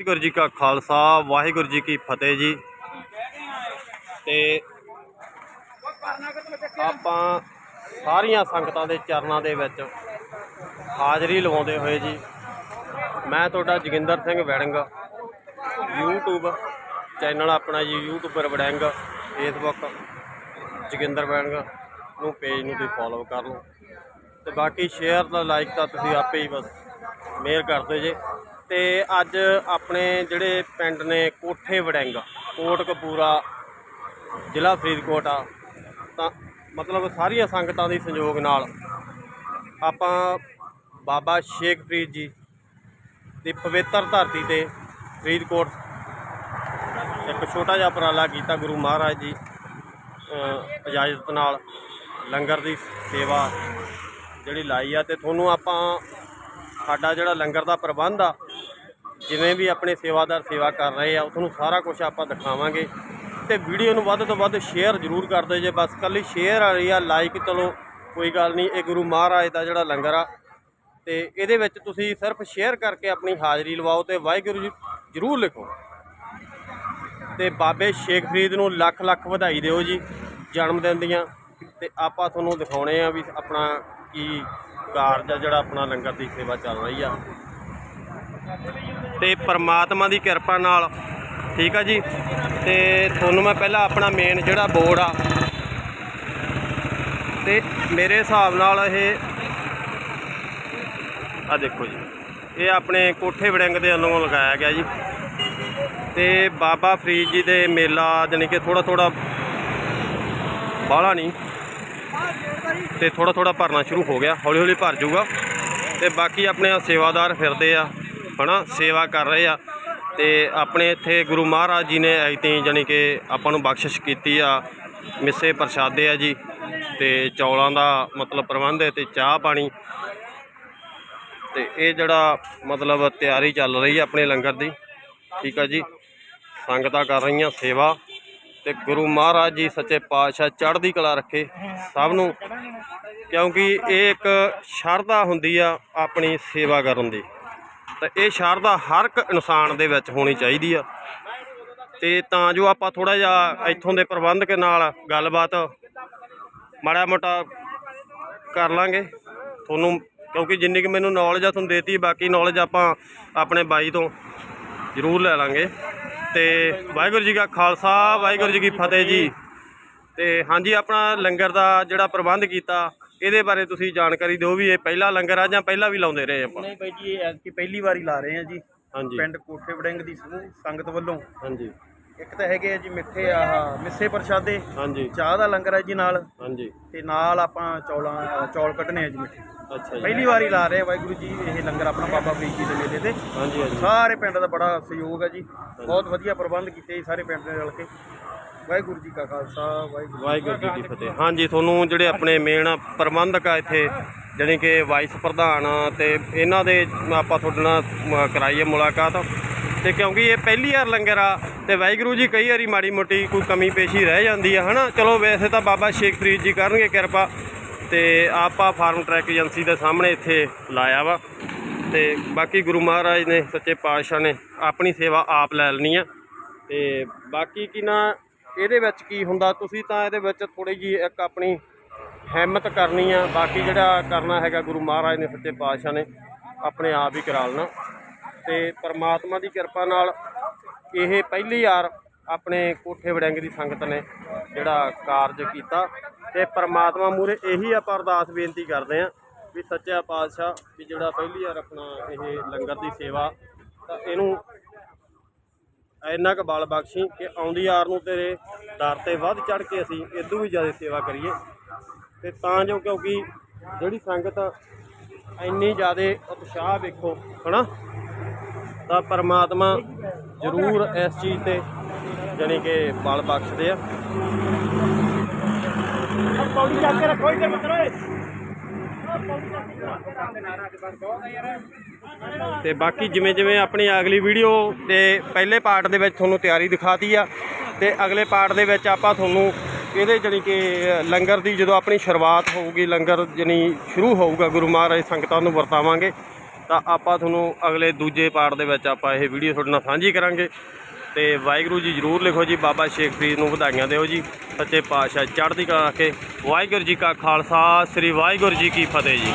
ਵਾਹਿਗੁਰੂ ਜੀ ਕਾ ਖਾਲਸਾ, ਵਾਹਿਗੁਰੂ ਜੀ ਕੀ ਫਤਿਹ ਜੀ। ਤੇ ਆਪਾਂ ਸਾਰੀਆਂ ਸੰਗਤਾਂ ਦੇ ਚਰਨਾਂ ਦੇ ਵਿੱਚ ਹਾਜ਼ਰੀ ਲਵਾਉਂਦੇ ਹੋਏ ਜੀ, ਮੈਂ ਤੁਹਾਡਾ ਜੋਗਿੰਦਰ ਸਿੰਘ ਵੜਿੰਗ, YouTube ਚੈਨਲ ਆਪਣਾ ਜੀ, YouTuber ਵੜਿੰਗ, Facebook ਜੋਗਿੰਦਰ ਵੜਿੰਗ ਨੂੰ ਪੇਜ ਨੂੰ ਤੁਸੀਂ ਫੋਲੋ ਕਰ ਲਓ। ਤੇ ਬਾਕੀ ਸ਼ੇਅਰ ਦਾ ਲਾਈਕ ਤਾਂ ਤੁਸੀਂ ਆਪੇ ਹੀ ਬਸ ਮੇਅਰ ਕਰਦੇ ਜੇ। ਤੇ ਅੱਜ ਆਪਣੇ ਜਿਹੜੇ ਪਿੰਡ ਨੇ ਕੋਠੇ ਵੜਿੰਗ, ਕੋਟ ਕਪੂਰਾ, ਜ਼ਿਲ੍ਹਾ ਫਰੀਦਕੋਟ ਆ, ਤਾਂ ਮਤਲਬ ਸਾਰੀਆਂ ਸੰਗਤਾਂ ਦੇ ਸੰਯੋਗ ਨਾਲ ਆਪਾਂ ਬਾਬਾ ਸ਼ੇਖ ਫਰੀਦ ਜੀ ਦੀ ਪਵਿੱਤਰ ਧਰਤੀ ਤੇ ਫਰੀਦਕੋਟ ਇੱਕ ਛੋਟਾ ਜਿਹਾ ਉਪਰਾਲਾ ਕੀਤਾ ਗੁਰੂ ਮਹਾਰਾਜ ਜੀ ਇਜਾਜ਼ਤ ਨਾਲ ਲੰਗਰ ਦੀ ਸੇਵਾ ਜਿਹੜੀ ਲਾਈ ਆ ਤੇ ਤੁਹਾਨੂੰ ਆਪਾਂ ਸਾਡਾ ਜਿਹੜਾ ਲੰਗਰ ਦਾ ਪ੍ਰਬੰਧ ਆ ਜਿਵੇਂ ਵੀ ਆਪਣੇ ਸੇਵਾਦਾਰ ਸੇਵਾ ਕਰ ਰਹੇ ਆ ਤੁਹਾਨੂੰ ਸਾਰਾ ਕੁਝ ਆਪਾਂ ਦਿਖਾਵਾਂਗੇ। ਤੇ ਵੀਡੀਓ ਨੂੰ ਵੱਧ ਤੋਂ ਵੱਧ ਸ਼ੇਅਰ ਜ਼ਰੂਰ ਕਰ ਦਿਓ ਜੇ ਬਸ ਕੱਲੀ ਸ਼ੇਅਰ ਆ ਰਹੀ ਆ ਲਾਈਕ ਚਲੋ, ਕੋਈ ਗੱਲ ਨਹੀਂ, ਇਹ ਗੁਰੂ ਮਹਾਰਾਜ ਦਾ ਜਿਹੜਾ ਲੰਗਰ ਆ। ਤੇ ਇਹਦੇ ਵਿੱਚ ਤੁਸੀਂ ਸਿਰਫ ਸ਼ੇਅਰ ਕਰਕੇ ਆਪਣੀ ਹਾਜ਼ਰੀ ਲਵਾਓ ਤੇ ਵਾਹਿਗੁਰੂ ਜੀ ਜ਼ਰੂਰ ਲਿਖੋ। ਤੇ ਬਾਬੇ ਸ਼ੇਖ ਫਰੀਦ ਨੂੰ ਲੱਖ ਲੱਖ ਵਧਾਈ ਦਿਓ ਜੀ, ਜਨਮ ਦਿਨ ਦੀਆਂ। ਤੇ ਆਪਾਂ ਤੁਹਾਨੂੰ ਦਿਖਾਉਣੇ ਆ ਵੀ ਆਪਣਾ ਕੀ ਕਾਰਜ ਆ ਜਿਹੜਾ ਆਪਣਾ ਲੰਗਰ ਦੀ ਸੇਵਾ ਚੱਲ ਰਹੀ ਆ। ਤੇ ਪਰਮਾਤਮਾ ਦੀ ਕਿਰਪਾ ਨਾਲ, ਠੀਕ ਆ ਜੀ? ਤੇ ਤੁਹਾਨੂੰ ਮੈਂ ਪਹਿਲਾਂ ਆਪਣਾ ਮੇਨ ਜਿਹੜਾ ਬੋਰਡ ਆ, ਤੇ ਮੇਰੇ ਹਿਸਾਬ ਨਾਲ ਇਹ, ਆ ਦੇਖੋ ਜੀ, ਇਹ ਆਪਣੇ ਕੋਠੇ ਵੜਿੰਗ ਦੇ ਵੱਲੋਂ ਲਗਾਇਆ ਗਿਆ ਜੀ। ਤੇ ਬਾਬਾ ਫਰੀਦ ਜੀ ਦੇ ਮੇਲਾ, ਜਾਣੀ ਕਿ ਥੋੜਾ ਥੋੜਾ ਬਾਹਲਾ ਨਹੀਂ, ਤੇ ਥੋੜਾ ਥੋੜਾ ਭਰਨਾ ਸ਼ੁਰੂ ਹੋ ਗਿਆ ਹੌਲੀ ਹੌਲੀ ਭਰ ਜਾਊਗਾ। ਤੇ ਬਾਕੀ ਆਪਣੇ ਸੇਵਾਦਾਰ ਫਿਰਦੇ ਆ। ਹਨਾ, ਸੇਵਾ ਕਰ ਰਹੇ ਆ। ਤੇ ਆਪਣੇ ਇੱਥੇ ਗੁਰੂ ਮਹਾਰਾਜ ਜੀ ਨੇ ਐਤੀ ਜਾਣੀ ਕਿ ਆਪਾਂ ਨੂੰ ਬਖਸ਼ਿਸ਼ ਕੀਤੀ ਆ, ਮਿੱਸੇ ਪ੍ਰਸ਼ਾਦੇ ਆ ਜੀ, ਤੇ ਚੌਲਾਂ ਦਾ ਮਤਲਬ ਪ੍ਰਬੰਧ ਹੈ ਤੇ ਚਾਹ ਪਾਣੀ। ਤੇ ਇਹ ਜਿਹੜਾ ਮਤਲਬ ਤਿਆਰੀ ਚੱਲ ਰਹੀ ਹੈ ਆਪਣੇ ਲੰਗਰ ਦੀ, ਠੀਕ ਆ ਜੀ। ਸੰਗਤਾਂ ਕਰ ਰਹੀਆਂ ਸੇਵਾ, ਤੇ ਗੁਰੂ ਮਹਾਰਾਜ ਜੀ ਸੱਚੇ ਪਾਤਸ਼ਾਹ ਚੜ੍ਹਦੀ ਕਲਾ ਰੱਖੇ ਸਭ ਨੂੰ, ਕਿਉਂਕਿ ਇਹ ਇੱਕ ਸ਼ਰਧਾ ਹੁੰਦੀ ਆ ਆਪਣੀ ਸੇਵਾ ਕਰਨ ਦੀ। ਤਾਂ ਇਹ ਸ਼ਰਧਾ ਹਰ ਇੱਕ ਇਨਸਾਨ ਦੇ ਵਿੱਚ ਹੋਣੀ ਚਾਹੀਦੀ ਆ। ਤੇ ਤਾਂ ਜੋ ਆਪਾਂ ਥੋੜਾ ਜਿਹਾ ਇੱਥੋਂ ਦੇ ਪ੍ਰਬੰਧਕ ਨਾਲ ਗੱਲਬਾਤ ਮਾੜਾ ਮੋਟਾ ਕਰ ਲਾਂਗੇ। ਤੁਹਾਨੂੰ ਕਿਉਂਕਿ ਜਿੰਨੀ ਕਿ ਮੈਨੂੰ ਨੌਲੇਜ ਆ, ਤੁਹਾਨੂੰ ਦੇਤੀ, ਬਾਕੀ ਨੌਲੇਜ ਆਪਾਂ ਆਪਣੇ ਬਾਈ ਤੋਂ ਜ਼ਰੂਰ ਲੈ ਲਾਂਗੇ। ਤੇ ਵਾਹਿਗੁਰੂ ਜੀ ਕਾ ਖਾਲਸਾ, ਵਾਹਿਗੁਰੂ ਜੀ ਕੀ ਫਤਿਹ ਜੀ। ਤੇ ਹਾਂਜੀ, ਆਪਣਾ ਲੰਗਰ ਦਾ ਜਿਹੜਾ ਪ੍ਰਬੰਧ ਕੀਤਾ ਇਹਦੇ ਬਾਰੇ ਤੁਸੀਂ ਜਾਣਕਾਰੀ ਦਿਓ ਵੀ ਇਹ ਪਹਿਲਾ ਲੰਗਰ ਆ ਜਾਂ ਪਹਿਲਾਂ ਵੀ ਲਾਉਂਦੇ ਰਹੇ ਆਪਾਂ? ਨਹੀਂ ਬਾਈ ਜੀ ਇਹ ਐਤਕੀ ਪਹਿਲੀ ਵਾਰੀ ਲਾ ਰਹੇ ਆ ਜੀ। ਹਾਂਜੀ। ਪਿੰਡ ਕੋਠੇ ਵੜਿੰਗ ਦੀ ਸਮੂਹ ਸੰਗਤ ਵੱਲੋਂ। ਹਾਂਜੀ। ਇੱਕ ਤਾਂ ਹੈਗੇ ਆ ਜੀ ਮਿੱਠੇ ਆਹ ਮਿੱਸੇ ਪ੍ਰਸ਼ਾਦੇ। ਹਾਂਜੀ। ਚਾਹ ਦਾ ਲੰਗਰ ਹੈ ਜੀ ਨਾਲ। ਹਾਂਜੀ। ਤੇ ਨਾਲ ਆਪਾਂ ਚੌਲਾਂ ਚੌਲ ਕੱਢਣੇ ਆ ਜੀ ਮਿੱਠੇ। ਅੱਛਾ ਜੀ। ਪਹਿਲੀ ਵਾਰੀ ਲਾ ਰਹੇ ਆ ਵਾਹਿਗੁਰੂ ਜੀ ਇਹ ਲੰਗਰ ਆਪਣਾ ਬਾਬਾ ਫਰੀਦ ਜੀ ਦੇ ਮੇਲੇ ਤੇ। ਹਾਂਜੀ ਹਾਂਜੀ। ਸਾਰੇ ਪਿੰਡ ਦਾ ਬੜਾ ਸਹਿਯੋਗ ਹੈ ਜੀ। ਬਹੁਤ ਵਧੀਆ ਪ੍ਰਬੰਧ ਕੀਤੇ ਜੀ ਸਾਰੇ ਪਿੰਡ ਦੇ ਰਲ ਕੇ। ਵਾਹਿਗੁਰੂ ਜੀ ਕਾ ਖਾਲਸਾ ਵਾਹਿਗੁਰੂ ਵਾਹਿਗੁਰੂ ਜੀ ਕੀ ਫਤਿਹ। ਹਾਂਜੀ ਤੁਹਾਨੂੰ ਜਿਹੜੇ ਆਪਣੇ ਮੇਨ ਪ੍ਰਬੰਧਕ ਆ ਇੱਥੇ ਜਾਣੀ ਕਿ ਵਾਈਸ ਪ੍ਰਧਾਨ ਤੇ ਇਹਨਾਂ ਦੇ ਆਪਾਂ ਤੁਹਾਡੇ ਨਾਲ ਮ- ਕਰਾਈਏ ਮੁਲਾਕਾਤ। ਤੇ ਕਿਉਂਕਿ ਇਹ ਪਹਿਲੀ ਵਾਰ ਲੰਗਰ ਆ ਤੇ ਵਾਹਿਗੁਰੂ ਜੀ ਕਈ ਵਾਰੀ ਮਾੜੀ ਮੋਟੀ ਕੋਈ ਕਮੀ ਪੇਸ਼ੀ ਰਹਿ ਜਾਂਦੀ ਆ ਹਨਾ? ਚਲੋ ਵੈਸੇ ਤਾਂ ਬਾਬਾ ਸ਼ੇਖ ਫਰੀਦ ਜੀ ਕਰਨਗੇ ਕਿਰਪਾ ਤੇ ਆਪਾਂ ਫਾਰਮ ਟਰੈਕ ਏਜੰਸੀ ਦੇ ਸਾਹਮਣੇ ਇੱਥੇ ਲਾਇਆ ਵਾ। ਤੇ ਬਾਕੀ ਗੁਰੂ ਮਹਾਰਾਜ ਨੇ ਸੱਚੇ ਪਾਤਸ਼ਾਹ ਨੇ ਆਪਣੀ ਸੇਵਾ ਆਪ ਲੈ ਲੈਣੀ ਆ। ਤੇ ਬਾਕੀ ਕੀ ਨਾ ਇਹਦੇ ਵਿੱਚ ਕੀ ਹੁੰਦਾ? ਤੁਸੀਂ ਤਾਂ ਇਹਦੇ ਵਿੱਚ ਥੋੜੀ ਜੀ ਇੱਕ ਆਪਣੀ ਹਿੰਮਤ ਕਰਨੀ ਆ। ਬਾਕੀ ਜਿਹੜਾ ਕਰਨਾ ਹੈਗਾ ਗੁਰੂ ਮਹਾਰਾਜ ਨੇ, ਸੱਚੇ ਪਾਤਸ਼ਾਹ ਨੇ, ਆਪਣੇ ਆਪ ਹੀ ਕਰਾ ਲੈਣਾ। ਤੇ ਪਰਮਾਤਮਾ ਦੀ ਕਿਰਪਾ ਨਾਲ ਇਹ ਪਹਿਲੀ ਵਾਰ ਆਪਣੇ ਕੋਠੇ ਵੜਿੰਗ ਦੀ ਸੰਗਤ ਨੇ ਜਿਹੜਾ ਕਾਰਜ ਕੀਤਾ। ਤੇ ਪਰਮਾਤਮਾ ਮੂਰੇ ਇਹੀ ਆਪਾਂ ਅਰਦਾਸ ਬੇਨਤੀ ਕਰਦੇ ਆ ਵੀ ਸੱਚਾ ਪਾਤਸ਼ਾਹ ਵੀ ਜਿਹੜਾ ਪਹਿਲੀ ਵਾਰ ਆਪਣਾ ਇਹ ਲੰਗਰ ਦੀ ਸੇਵਾ, ਤਾਂ ਇਹਨੂੰ ਇੰਨਾ ਕੁ ਬਲ ਬਖਸ਼ੀ ਕਿ ਆਉਂਦੀ ਆਰ ਨੂੰ ਤੇਰੇ ਦਰ ਤੇ ਵੱਧ ਚੜ ਕੇ ਅਸੀਂ ਇਦੋਂ ਵੀ ਜ਼ਿਆਦਾ ਸੇਵਾ ਕਰੀਏ ਤੇ ਤਾਂ ਜੋ ਕਿਉਂਕਿ ਜਿਹੜੀ ਸੰਗਤ ਇੰਨੀ ਜ਼ਿਆਦਾ ਉਤਸ਼ਾਹ ਵੇਖੋ ਹਨਾ ਤਾਂ ਪਰਮਾਤਮਾ ਜ਼ਰੂਰ ਇਸ ਚੀਜ਼ ਤੇ ਜਾਣੀ ਕਿ ਬਲ ਬਖਸ਼ਦੇ ਆ ਪੌੜੀ ਚੱਕ ਕੇ ਰੱਖੋ ਇੱਥੇ ਮਿੱਤਰੋ ਤੇ ਬਾਕੀ ਜਿਵੇਂ ਜਿਵੇਂ ਆਪਣੀ ਅਗਲੀ ਵੀਡੀਓ ਤੇ ਪਹਿਲੇ ਪਾਰਟ ਦੇ ਵਿੱਚ ਤੁਹਾਨੂੰ ਤਿਆਰੀ ਦਿਖਾਤੀ ਆ, ਤੇ ਅਗਲੇ ਪਾਰਟ ਦੇ ਵਿੱਚ ਆਪਾਂ ਤੁਹਾਨੂੰ ਇਹਦੇ ਜਾਣੀ ਕਿ ਲੰਗਰ ਦੀ ਜਦੋਂ ਆਪਣੀ ਸ਼ੁਰੂਆਤ ਹੋਊਗੀ, ਲੰਗਰ ਜਾਣੀ ਸ਼ੁਰੂ ਹੋਊਗਾ, ਗੁਰੂ ਮਹਾਰਾਜ ਸੰਗਤਾਂ ਨੂੰ ਵਰਤਾਵਾਂਗੇ, ਤਾਂ ਆਪਾਂ ਤੁਹਾਨੂੰ ਅਗਲੇ ਦੂਜੇ ਪਾਰਟ ਦੇ ਵਿੱਚ ਆਪਾਂ ਇਹ ਵੀਡੀਓ ਤੁਹਾਡੇ ਨਾਲ ਸਾਂਝੀ ਕਰਾਂਗੇ। ਤੇ ਵਾਹਿਗੁਰੂ ਜੀ ਜਰੂਰ ਲਿਖੋ ਜੀ, ਬਾਬਾ ਸ਼ੇਖ ਫਰੀਦ ਨੂੰ ਵਧਾਈਆਂ ਦਿਓ ਜੀ, ਸੱਚੇ ਪਾਤਸ਼ਾਹ ਚੜ੍ਹਦੀ ਕਲਾ ਰੱਖੇ। ਵਾਹਿਗੁਰੂ ਜੀ ਕਾ ਖਾਲਸਾ, ਸ੍ਰੀ ਵਾਹਿਗੁਰੂ ਜੀ ਕੀ ਫਤਿਹ ਜੀ।